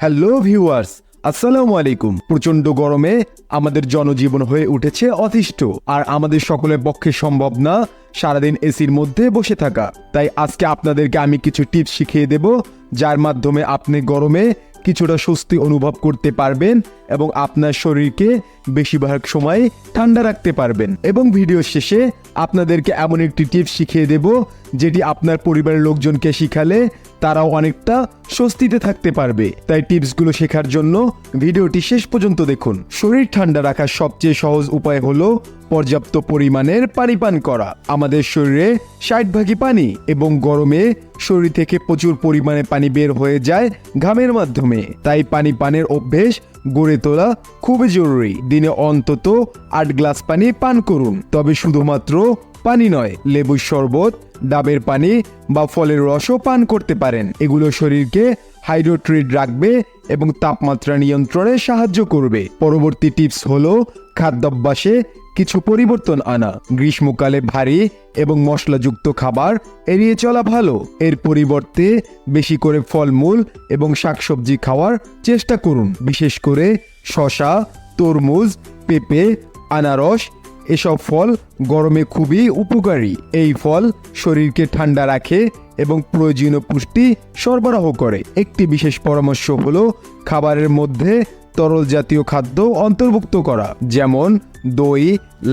Hello viewers আসসালামু আলাইকুম প্রচণ্ড গরমে আমাদের জনজীবন হয়ে উঠেছে অতিষ্ঠ। আর আমাদের সকলের পক্ষে সম্ভব না সারাদিন এসির মধ্যে বসে থাকা। তাই আজকে আপনাদেরকে আমি কিছু টিপস শিখিয়ে দেব, যার মাধ্যমে আপনি গরমে কিছুটা স্বস্তি অনুভব করতে পারবেন এবং আপনার শরীরকে বেশিরভাগ সময় ঠান্ডা রাখতে পারবেন। এবং ভিডিও শেষে আপনাদেরকে এমন একটি টিপস শিখিয়ে দেব যেটি আপনার পরিবারের লোকজনকে শিখালে তারাও অনেকটা স্বস্তিতে থাকতে পারবে। তাই টিপসগুলো শেখার জন্য ভিডিওটি শেষ পর্যন্ত দেখুন। শরীর ঠান্ডা রাখার সবচেয়ে সহজ উপায় হলো পর্যাপ্ত পরিমাণের পানি পান করা। আমাদের শরীরে ষাট ভাগই পানি এবং গরমে শরীর থেকে প্রচুর পরিমাণে পানি বের হয়ে যায় ঘামের মাধ্যমে। তাই পানি পানের অভ্যেস গড়ে তোলা খুবই জরুরি। দিনে অন্তত আট গ্লাস পানি পান করুন। তবে শুধুমাত্র পানি নয়, লেবুর শরবত ডাবের পানি বা ফলের রসও পান করতে পারেন। এগুলো শরীরকে হাইড্রোট্রিট রাখবে এবং তাপমাত্রা নিয়ন্ত্রণে সাহায্য করবে। পরবর্তী টিপস হলো খাদ্যাভ্যাসে কিছু পরিবর্তন আনা। গ্রীষ্মকালে ভারী এবং মশলাযুক্ত খাবার এড়িয়ে চলা ভালো। এর পরিবর্তে বেশি করে ফলমূল এবং শাকসবজি খাওয়ার চেষ্টা করুন। বিশেষ করে শশা তরমুজ, পেঁপে, আনারস এসব ফল গরমে খুবই উপকারী। এই ফল শরীরকে ঠান্ডা রাখে এবং প্রয়োজনীয় পুষ্টি সরবরাহ করে। একটি বিশেষ পরামর্শ হল খাবারের মধ্যে তরল জাতীয় খাদ্য অন্তর্ভুক্ত করা, যেমন দই,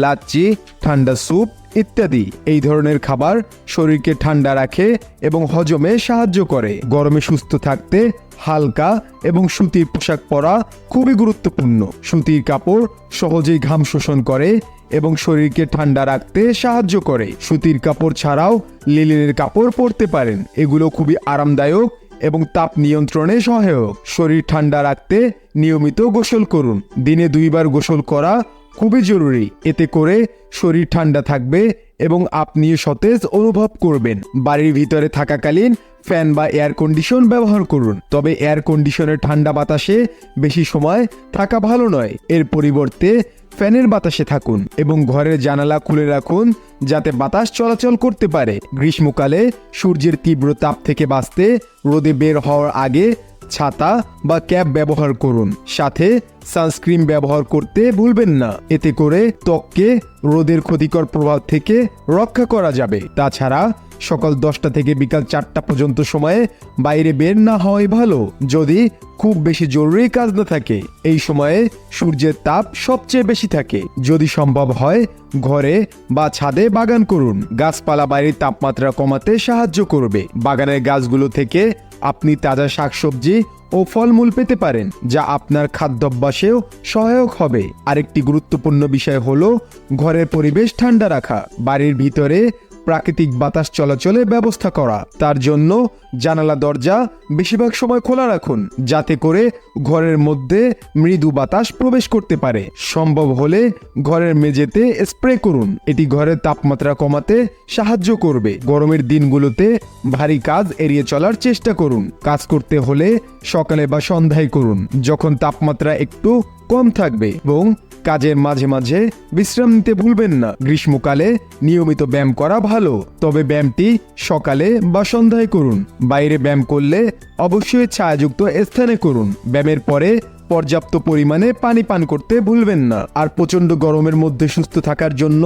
লাচ্ছি, ঠান্ডা স্যুপ ইত্যাদি। এই ধরনের খাবার শরীরকে ঠান্ডা রাখে এবং হজমে সাহায্য করে। গরমে সুস্থ থাকতে হালকা এবং সুতির পোশাক পরা খুবই গুরুত্বপূর্ণ। সুতির কাপড় সহজেই ঘাম শোষণ করে এবং শরীরকে ঠান্ডা রাখতে সাহায্য করে। সুতির কাপড় ছাড়াও লিলিনের কাপড় পরতে পারেন। এগুলো খুবই আরামদায়ক এবং তাপ নিয়ন্ত্রণে সহায়ক। শরীর ঠান্ডা রাখতে নিয়মিত গোসল করুন। দিনে দুইবার গোসল করা খুবই জরুরি। এতে করে শরীর ঠান্ডা থাকবে এবং আপনি সতেজ অনুভব করবেন। বাড়ির ভিতরে থাকাকালীন ফ্যান বা এয়ার কন্ডিশন ব্যবহার করুন। তবে এয়ার কন্ডিশনের ঠান্ডা বাতাসে বেশি সময় থাকা ভালো নয়। এর পরিবর্তে ফ্যানের বাতাসে থাকুন এবং ঘরের জানালা খুলে রাখুন যাতে বাতাস চলাচল করতে পারে। গ্রীষ্মকালে সূর্যের তীব্র তাপ থেকে বাঁচতে রোদে বের হওয়ার আগে ছাতা বা ক্যাপ ব্যবহার করুন। সাথে সানস্ক্রিন ব্যবহার করতে ভুলবেন না। এতে করে ত্বককে রোদের ক্ষতিকর প্রভাব থেকে রক্ষা করা যাবে। তাছাড়া সকাল দশটা থেকে বিকাল চারটা পর্যন্ত সময়ে বাইরে বের না হওয়াই ভালো, যদি খুব বেশি জরুরি কাজ না থাকে। এই সময়ে সূর্যের তাপ সবচেয়ে বেশি থাকে। যদি সম্ভব হয়, ঘরে বা ছাদে বাগান করুন। গাছপালা বাড়ির তাপমাত্রা কমাতে সাহায্য করবে। বাগানের গাছগুলো থেকে আপনি তাজা শাকসবজি ও ফলমূল পেতে পারেন, যা আপনার খাদ্যাভ্যাসেও সহায়ক হবে। আরেকটি গুরুত্বপূর্ণ বিষয় হল, ঘরের পরিবেশ ঠান্ডা রাখা। বাড়ির ভিতরে প্রাকৃতিক বাতাস চলাচলে ব্যবস্থা করা। তার জন্য জানালা, দরজা বেশিরভাগ সময় খোলা রাখুন, যাতে করে ঘরের মধ্যে মৃদু বাতাস প্রবেশ করতে পারে। সম্ভব হলে ঘরের মেঝেতে স্প্রে করুন। এটি ঘরের তাপমাত্রা কমাতে সাহায্য করবে। গরমের দিনগুলোতে ভারী কাজ এড়িয়ে চলার চেষ্টা করুন। কাজ করতে হলে সকালে বা সন্ধ্যায় করুন, যখন তাপমাত্রা একটু কম থাকবে এবং কাজের মাঝে মাঝে বিশ্রাম নিতে ভুলবেন না। গ্রীষ্মকালে নিয়মিত ব্যায়াম করা ভালো। তবে ব্যায়ামটি সকালে বা সন্ধ্যায় করুন। বাইরে ব্যায়াম করলে অবশ্যই ছায়াযুক্ত স্থানে করুন। ব্যায়ামের পরে পর্যাপ্ত পরিমাণে পানি পান করতে ভুলবেন না। আর প্রচণ্ড গরমের মধ্যে সুস্থ থাকার জন্য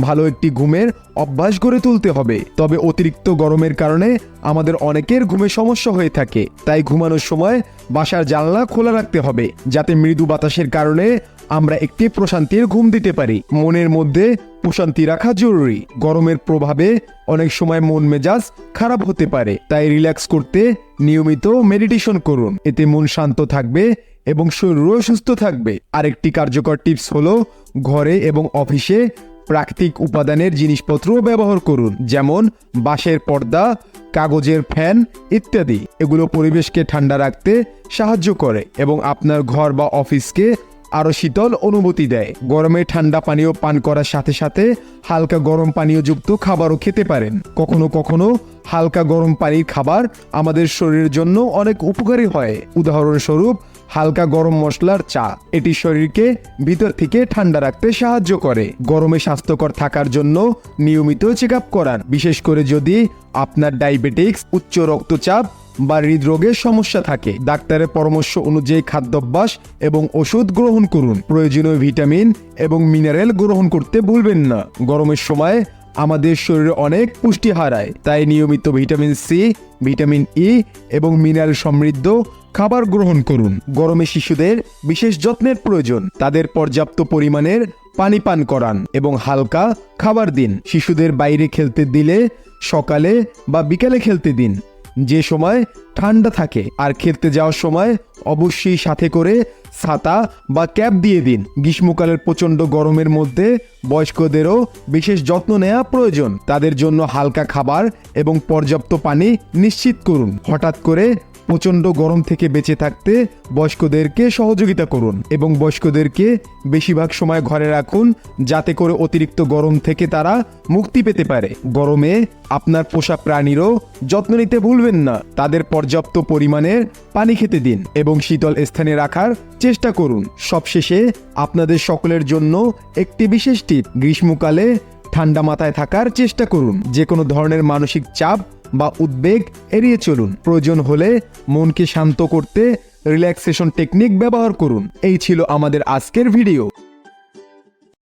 ভালো একটি ঘুমের অভ্যাস গড়ে তুলতে হবে। তবে অতিরিক্ত গরমের কারণে আমাদের অনেকের ঘুমের সমস্যা হয়ে থাকে। তাই ঘুমানোর সময় বাসার জানলা খোলা রাখতে হবে, যাতে মৃদু বাতাসের কারণে আমরা একটি প্রশান্তির ঘুম দিতে পারি। মনের মধ্যে প্রশান্তি রাখা জরুরি। গরমের প্রভাবে অনেক সময় মন মেজাজ খারাপ হতে পারে। তাই রিল্যাক্স করতে নিয়মিত মেডিটেশন করুন। এতে মন শান্ত থাকবে এবং শরীরও সুস্থ থাকবে। আরেকটি কার্যকর টিপস হলো ঘরে এবং অফিসে প্রাকৃতিক উপাদানের জিনিসপত্র ব্যবহার করুন। যেমন বাঁশের পর্দা, কাগজের ফ্যান ইত্যাদি। এগুলো পরিবেশকে ঠান্ডা রাখতে সাহায্য করে এবং আপনার ঘর বা অফিসকে আরও শীতল অনুভূতি দেয়। গরমে ঠান্ডা পানীয় পান করার সাথে সাথে হালকা গরম পানীয় যুক্ত খাবারও খেতে পারেন। কখনো কখনো হালকা গরম পানির খাবার আমাদের শরীরের জন্য অনেক উপকারী হয়। উদাহরণস্বরূপ, হালকা গরম মশলার চা। এটি শরীরকে ভিতর থেকে ঠান্ডা রাখতে সাহায্য করে। গরমে স্বাস্থ্যকর থাকার জন্য নিয়মিত চেক আপ করান। বিশেষ করে যদি আপনার ডায়াবেটিক্স, উচ্চ রক্তচাপ বা হৃদরোগের সমস্যা থাকে, ডাক্তারের পরামর্শ অনুযায়ী খাদ্যাভ্যাস এবং ওষুধ গ্রহণ করুন। প্রয়োজনীয় ভিটামিন এবং মিনারেল গ্রহণ করতে ভুলবেন না। গরমের সময় আমাদের শরীরে অনেক পুষ্টি হারায়, তাই নিয়মিত ভিটামিন সি, ভিটামিন ই এবং মিনারেল সমৃদ্ধ খাবার গ্রহণ করুন। গরমে শিশুদের বিশেষ যত্নের প্রয়োজন। তাদের পর্যাপ্ত পরিমাণের পানি পান করান এবং হালকা খাবার দিন। শিশুদের বাইরে খেলতে দিলে সকালে বা বিকালে খেলতে দিন। যে সময় ঠান্ডা থাকে আর খেলতে যাওয়ার সময় অবশ্যই সাথে করে ছাতা বা ক্যাপ দিয়ে দিন। গ্রীষ্মকালের প্রচণ্ড গরমের মধ্যে বয়স্কদেরও বিশেষ যত্ন নেওয়া প্রয়োজন। তাদের জন্য হালকা খাবার এবং পর্যাপ্ত পানি নিশ্চিত করুন। হঠাৎ করে প্রচণ্ড গরম থেকে বেঁচে থাকতে বয়স্কদেরকে সহযোগিতা করুন এবং বয়স্কদেরকে বেশিরভাগ সময় ঘরে রাখুন যাতে করে অতিরিক্ত গরম থেকে তারা মুক্তি পেতে পারে। গরমে আপনার পোষা প্রাণীরও যত্ন নিতে ভুলবেন না। তাদের পর্যাপ্ত পরিমাণের পানি খেতে দিন এবং শীতল স্থানে রাখার চেষ্টা করুন। সবশেষে আপনাদের সকলের জন্য একটি বিশেষ টিপ, গ্রীষ্মকালে ঠান্ডা মাথায় থাকার চেষ্টা করুন। যে কোনো ধরনের মানসিক চাপ বা উদ্বেগ এড়িয়ে চলুন। প্রয়োজন হলে মনকে শান্ত করতে রিল্যাক্সেশন টেকনিক ব্যবহার করুন। এই ছিল আমাদের আজকের ভিডিও